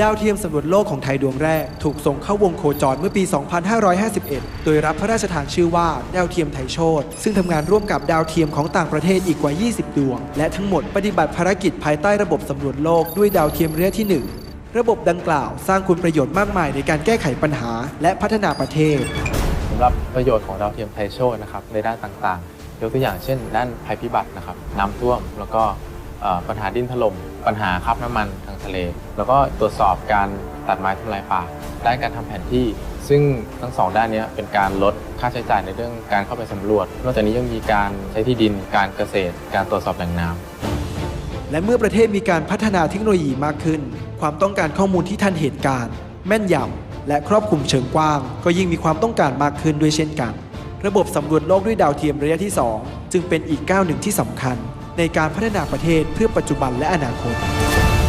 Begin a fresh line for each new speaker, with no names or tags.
ดาวเทียมสำรวจโลกของไทยดวงแรก ถูกส่งเข้าวงโคจรเมื่อปี 2551 โดยรับพระราชทานชื่อว่า ดาวเทียมไทยโชตซึ่งทำงานร่วมกับดาวเทียมของต่างประเทศอีกกว่า 20 ดวง และทั้งหมดปฏิบัติภารกิจภายใต้ระบบสำรวจโลกด้วยดาวเทียมระยะที่ 1 ระบบดังกล่าวสร้างคุณประโยชน์มากมายในการแก้ไขปัญหา และพัฒนาประเทศ
สำหรับประโยชน์ของดาวเทียมไทยโชตนะครับในด้านต่างๆยกตัวอย่างเช่น ด้านภัยพิบัตินะครับน้ำท่วมแล้วก็ ปัญหาดินถล่มปัญหาคราบน้ำมันทางทะเล แล้วก็ตรวจสอบการตัดไม้ทำลายป่าด้านการทำแผนที่ ซึ่งทั้งสองด้านนี้เป็นการลดค่าใช้จ่ายในเรื่องการเข้าไปสำรวจ นอกจากนี้ยังมีการใช้ที่ดินการเกษตร การตรวจสอบแหล่งน้ำ
และเมื่อประเทศมีการพัฒนาเทคโนโลยีมากขึ้น ความต้องการข้อมูลที่ทันเหตุการณ์ แม่นยำและครอบคลุมเชิงกว้าง ก็ยิ่งมีความต้องการมากขึ้นด้วยเช่นกัน ระบบสำรวจโลกด้วยดาวเทียมระยะที่ 2 จึงเป็นอีกก้าวหนึ่งที่สำคัญ ในการพัฒนาประเทศเพื่อปัจจุบันและอนาคต